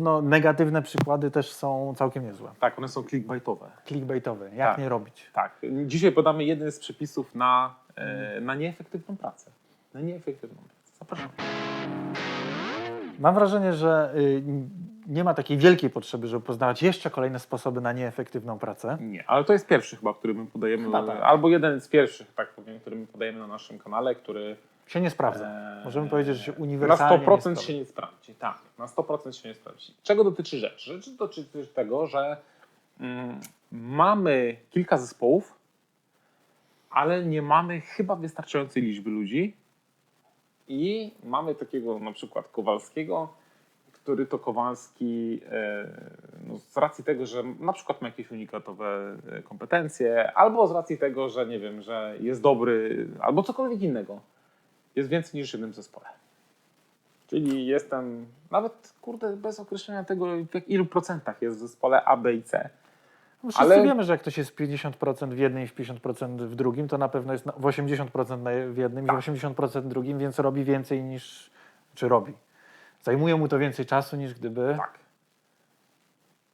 No, negatywne przykłady też są całkiem niezłe. Tak, one są clickbaitowe. Clickbaitowe, jak Tak. nie robić. Tak. Dzisiaj podamy jeden z przepisów na, e, na nieefektywną pracę. Na nieefektywną pracę. Zapraszam. Mam wrażenie, że y, nie ma takiej wielkiej potrzeby, żeby poznawać jeszcze kolejne sposoby na nieefektywną pracę. Nie, ale to jest pierwszy chyba, który my podajemy, Chyba tak. albo jeden z pierwszych, tak powiem, który my podajemy na naszym kanale, który Się nie sprawdza. e, Możemy powiedzieć, że się na uniwersalnie 100% nie się nie sprawdzi. Tak, na 100% się nie sprawdzi. Czego dotyczy rzecz? Rzecz dotyczy tego, że mm, mamy kilka zespołów, ale nie mamy chyba wystarczającej liczby ludzi i mamy takiego na przykład Kowalskiego, który to Kowalski e, no, z racji tego, że na przykład ma jakieś unikatowe e, kompetencje, albo z racji tego, że nie wiem, że jest dobry, albo cokolwiek innego, jest więcej niż w jednym zespole. Czyli jestem nawet, kurde, bez określenia tego, w ilu procentach jest w zespole A, B i C. No, Wszyscy ale- wiemy, że jak ktoś jest 50% w jednym i w 50% w drugim, to na pewno jest w 80% na- w jednym Tak. i w 80% w drugim, więc robi więcej niż, czy robi. Zajmuje mu to więcej czasu niż gdyby... Tak.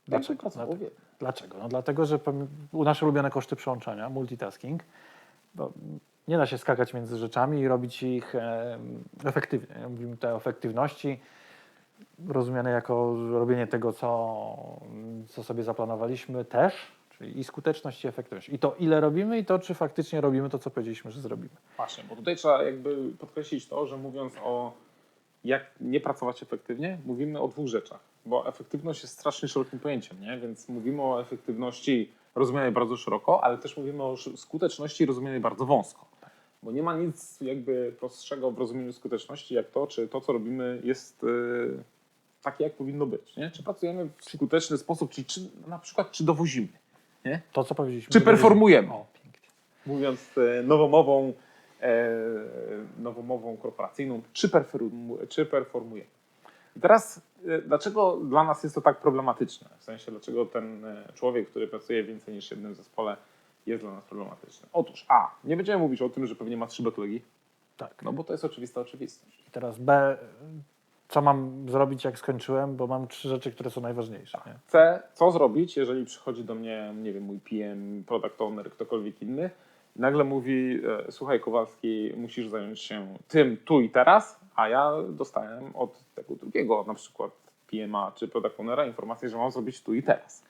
Dlaczego? wie. Dlaczego? No dlatego, że nasze ulubione koszty przełączania, multitasking, bo nie da się skakać między rzeczami i robić ich efektywnie. Mówimy tutaj o efektywności, rozumiane jako robienie tego, co, co sobie zaplanowaliśmy też, czyli i skuteczność, i efektywność. I to, ile robimy, i to, czy faktycznie robimy to, co powiedzieliśmy, że zrobimy. Właśnie, bo tutaj trzeba jakby podkreślić to, że mówiąc o jak nie pracować efektywnie, mówimy o dwóch rzeczach. Bo efektywność jest strasznie szerokim pojęciem, nie? więc mówimy o efektywności rozumianej bardzo szeroko, ale też mówimy o skuteczności rozumianej bardzo wąsko. Bo nie ma nic jakby prostszego w rozumieniu skuteczności, jak to, czy to, co robimy, jest yy, takie, jak powinno być. Nie? Czy pracujemy w skuteczny sposób, czyli czy, na przykład czy dowozimy, nie? To, co powiedzieliśmy. Czy performujemy? O, pięknie. mówiąc e, nowomową, e, nowomową korporacyjną, czy, performu, czy performujemy. I teraz, e, dlaczego dla nas jest to tak problematyczne? W sensie, dlaczego ten człowiek, który pracuje w więcej niż jednym zespole, jest dla nas problematyczny? Otóż, a, nie będziemy mówić o tym, że pewnie ma trzy backlogi, Tak. no bo to jest oczywista oczywistość. I teraz B, co mam zrobić, jak skończyłem, bo mam trzy rzeczy, które są najważniejsze. Nie? C, co zrobić, jeżeli przychodzi do mnie, nie wiem, mój PM, product owner, ktokolwiek inny, nagle mówi, e, słuchaj Kowalski, musisz zająć się tym tu i teraz, a ja dostałem od tego drugiego, na przykład PM-a czy product ownera informację, że mam zrobić tu i teraz.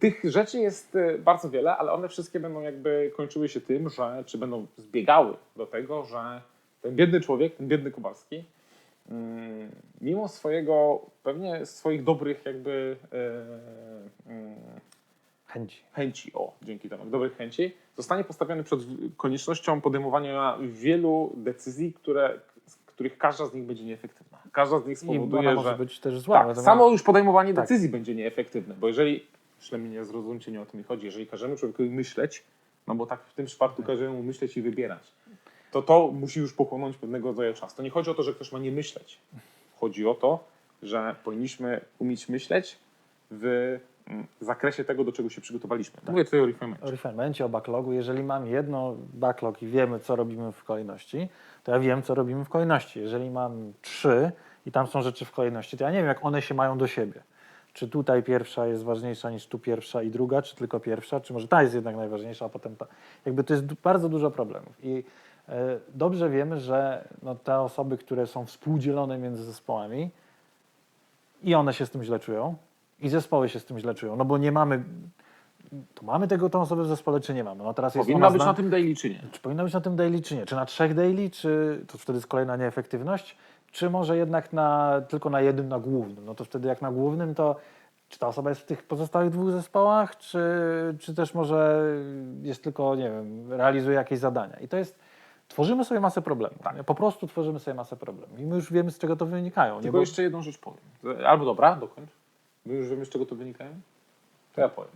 Tych rzeczy jest e, bardzo wiele, ale one wszystkie będą jakby kończyły się tym, że, czy będą zbiegały do tego, że ten biedny człowiek, ten biedny Kowalski, mm, mimo swojego, pewnie swoich dobrych jakby e, mm, Chęci. chęci, o, dzięki temu, dobrych chęci, zostanie postawiony przed koniecznością podejmowania wielu decyzji, które, z których każda z nich będzie nieefektywna. Każda z nich I ona spowoduje, może że być też zła. tak, samo już podejmowanie Tak. decyzji będzie nieefektywne, bo jeżeli, źle mnie nie zrozumcie, nie o to mi chodzi, jeżeli każemy człowiekowi myśleć, no bo tak w tym przypadku każemy mu myśleć i wybierać, to to musi już pochłonąć pewnego rodzaju czas. To nie chodzi o to, że ktoś ma nie myśleć. Chodzi o to, że powinniśmy umieć myśleć w mm, zakresie tego, do czego się przygotowaliśmy. Mówię tutaj o refinemencie. o refinemencie, o backlogu. Jeżeli mam jedno backlog i wiemy, co robimy w kolejności, to ja wiem, co robimy w kolejności. Jeżeli mam trzy i tam są rzeczy w kolejności, to ja nie wiem, jak one się mają do siebie. Czy tutaj pierwsza jest ważniejsza niż tu pierwsza i druga, czy tylko pierwsza, czy może ta jest jednak najważniejsza, a potem ta. Jakby to jest bardzo dużo problemów. I e, dobrze wiemy, że no, te osoby, które są współdzielone między zespołami, i one się z tym źle czują, i zespoły się z tym źle czują, no bo nie mamy, to mamy tego, tą osobę w zespole, czy nie mamy. No teraz jest Powinna być zna- na tym daily czy nie? czy powinna być na tym daily, czy nie? Czy na trzech daily, czy to wtedy jest kolejna nieefektywność, czy może jednak na, tylko na jednym, na głównym? No to wtedy jak na głównym, to czy ta osoba jest w tych pozostałych dwóch zespołach, czy, czy też może jest tylko, nie wiem, realizuje jakieś zadania? I to jest, tworzymy sobie masę problemów. Tak. Po prostu tworzymy sobie masę problemów. I my już wiemy, z czego to wynikają. Nie? Tylko jeszcze jedną rzecz powiem. Albo dobra, dokończ. My już wiemy, z czego to wynikają? To ja powiem.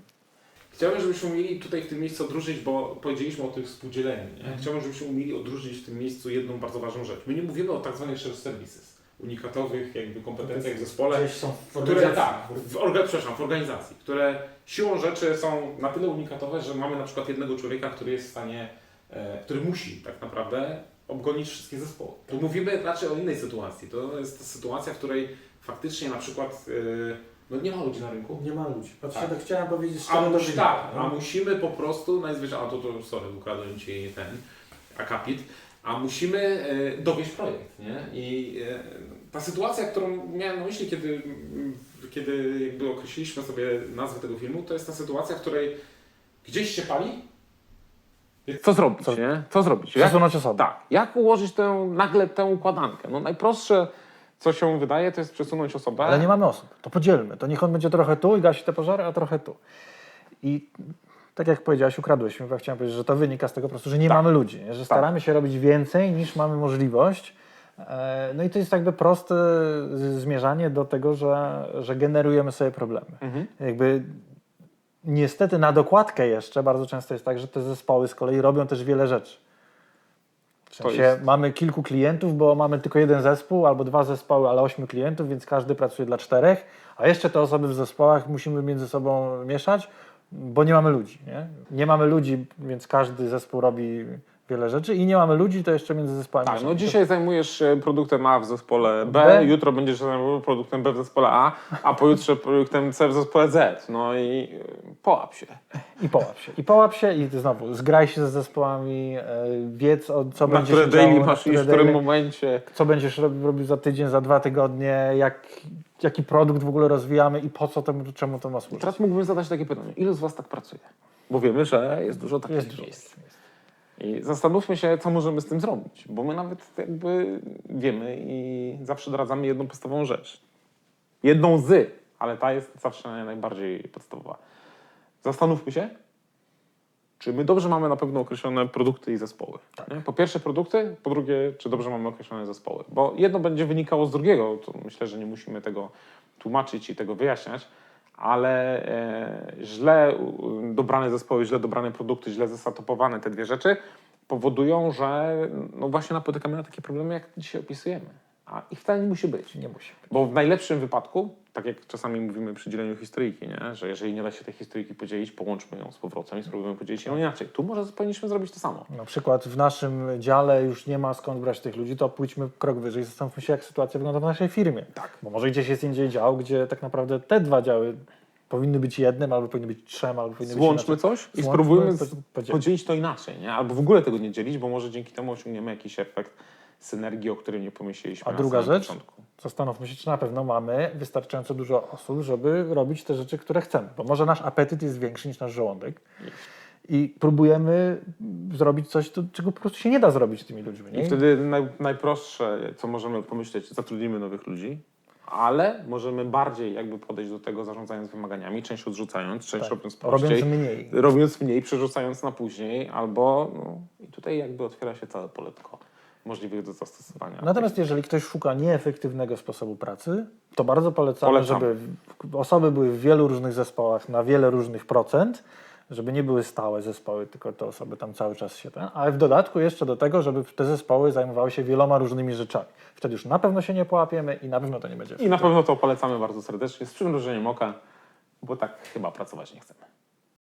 Chciałbym, żebyśmy umieli tutaj w tym miejscu odróżnić, bo powiedzieliśmy o tym współdzieleniu. Nie? Chciałbym, żebyśmy umieli odróżnić w tym miejscu jedną bardzo ważną rzecz. My nie mówimy o tak zwanych shared services, unikatowych jakby kompetencjach w zespole, są w które, tak, w, orga, przepraszam, w organizacji, które siłą rzeczy są na tyle unikatowe, że mamy na przykład jednego człowieka, który jest w stanie, e, który musi tak naprawdę obgonić wszystkie zespoły. Tu mówimy raczej o innej sytuacji. To jest sytuacja, w której faktycznie na przykład yy, no nie ma ludzi na rynku. Nie ma ludzi. Patrzcie, Tak. to chciałem powiedzieć A, szczerze do wynika, tak, no. a musimy po prostu, najzwyczajniej, a to, to sorry, ukradłem Ci ten akapit, a musimy e, dowieść projekt, nie? I e, ta sytuacja, którą miałem na myśli, kiedy, kiedy jakby określiliśmy sobie nazwę tego filmu, to jest ta sytuacja, w której gdzieś się pali. Co zrobić, Co- nie? Co zrobić? Jak, Przesunąć osobę. tak, jak ułożyć tę, nagle tę układankę? No najprostsze, co się wydaje, to jest przesunąć osobę. Ale nie mamy osób. To podzielmy. To niech on będzie trochę tu i gasi te pożary, a trochę tu. I tak jak powiedziałeś, ukradłeś mi, bo chciałem powiedzieć, że to wynika z tego po prostu, że nie Tak. mamy ludzi, że staramy się robić więcej niż mamy możliwość. E, No i to jest jakby proste zmierzanie do tego, że, że generujemy sobie problemy. Mhm. Jakby niestety na dokładkę jeszcze bardzo często jest tak, że te zespoły z kolei robią też wiele rzeczy. W sensie jest- mamy kilku klientów, bo mamy tylko jeden zespół albo dwa zespoły, ale ośmiu klientów, więc każdy pracuje dla czterech, a jeszcze te osoby w zespołach musimy między sobą mieszać, bo nie mamy ludzi. Nie, nie mamy ludzi, więc każdy zespół robi wiele rzeczy i nie mamy ludzi, to jeszcze między zespołami. Tak, no dzisiaj zajmujesz się produktem A w zespole B, B. jutro będziesz się zajmował produktem B w zespole A, a pojutrze produktem C w zespole Z. No i y, połap się. I połap się. I połap się i znowu zgraj się ze zespołami, e, wiedz o co Na będzie które się daily masz iść, w którym momencie. co będziesz robił, za tydzień, za dwa tygodnie, jak, jaki produkt w ogóle rozwijamy i po co temu, czemu to ma służyć. Teraz mógłbym zadać takie pytanie. Ilu z Was tak pracuje? Bo wiemy, że jest dużo takich Jest dużo. I zastanówmy się, co możemy z tym zrobić, bo my nawet jakby wiemy i zawsze doradzamy jedną podstawową rzecz. Jedną z, ale ta jest zawsze najbardziej podstawowa. Zastanówmy się, czy my dobrze mamy na pewno określone produkty i zespoły. nie? Po pierwsze produkty, po drugie, czy dobrze mamy określone zespoły. Bo jedno będzie wynikało z drugiego, to myślę, że nie musimy tego tłumaczyć i tego wyjaśniać, ale e, źle dobrane zespoły, źle dobrane produkty, źle zastatopowane te dwie rzeczy powodują, że no właśnie napotykamy na takie problemy, jak dzisiaj opisujemy. A ich wcale nie musi być. Nie musi. Bo w najlepszym wypadku, tak jak czasami mówimy przy dzieleniu historyjki, nie? że jeżeli nie da się tej historyjki podzielić, połączmy ją z powrotem i spróbujemy podzielić ją inaczej. Tu może powinniśmy zrobić to samo. Na przykład w naszym dziale już nie ma skąd brać tych ludzi, to pójdźmy krok wyżej, zastanówmy się, jak sytuacja wygląda w naszej firmie. Tak. Bo może gdzieś jest indziej dział, gdzie tak naprawdę te dwa działy powinny być jednym, albo powinny być trzem, albo powinny Złączmy być inaczej. coś i Złączmy, spróbujmy podzielić. podzielić to inaczej, nie? albo w ogóle tego nie dzielić, bo może dzięki temu osiągniemy jakiś efekt synergii, o którym nie pomyśleliśmy A na druga rzecz? początku. Zastanówmy się, czy na pewno mamy wystarczająco dużo osób, żeby robić te rzeczy, które chcemy. Bo może nasz apetyt jest większy niż nasz żołądek i próbujemy zrobić coś, czego po prostu się nie da zrobić z tymi ludźmi. Nie? I wtedy naj, najprostsze, co możemy pomyśleć, zatrudnimy nowych ludzi, ale możemy bardziej jakby podejść do tego zarządzając wymaganiami, część odrzucając, część Tak. robiąc prościej, Robiąc mniej. robiąc mniej, przerzucając na później, albo no, i tutaj jakby otwiera się całe poletko możliwych do zastosowania. Natomiast jeżeli ktoś szuka nieefektywnego sposobu pracy, to bardzo polecamy, Polecamy. żeby osoby były w wielu różnych zespołach na wiele różnych procent, żeby nie były stałe zespoły, tylko te osoby tam cały czas się ten, ale w dodatku jeszcze do tego, żeby te zespoły zajmowały się wieloma różnymi rzeczami. Wtedy już na pewno się nie połapiemy i na pewno to nie będzie I na pewno to polecamy bardzo serdecznie, z przymrużeniem oka, bo tak chyba pracować nie chcemy.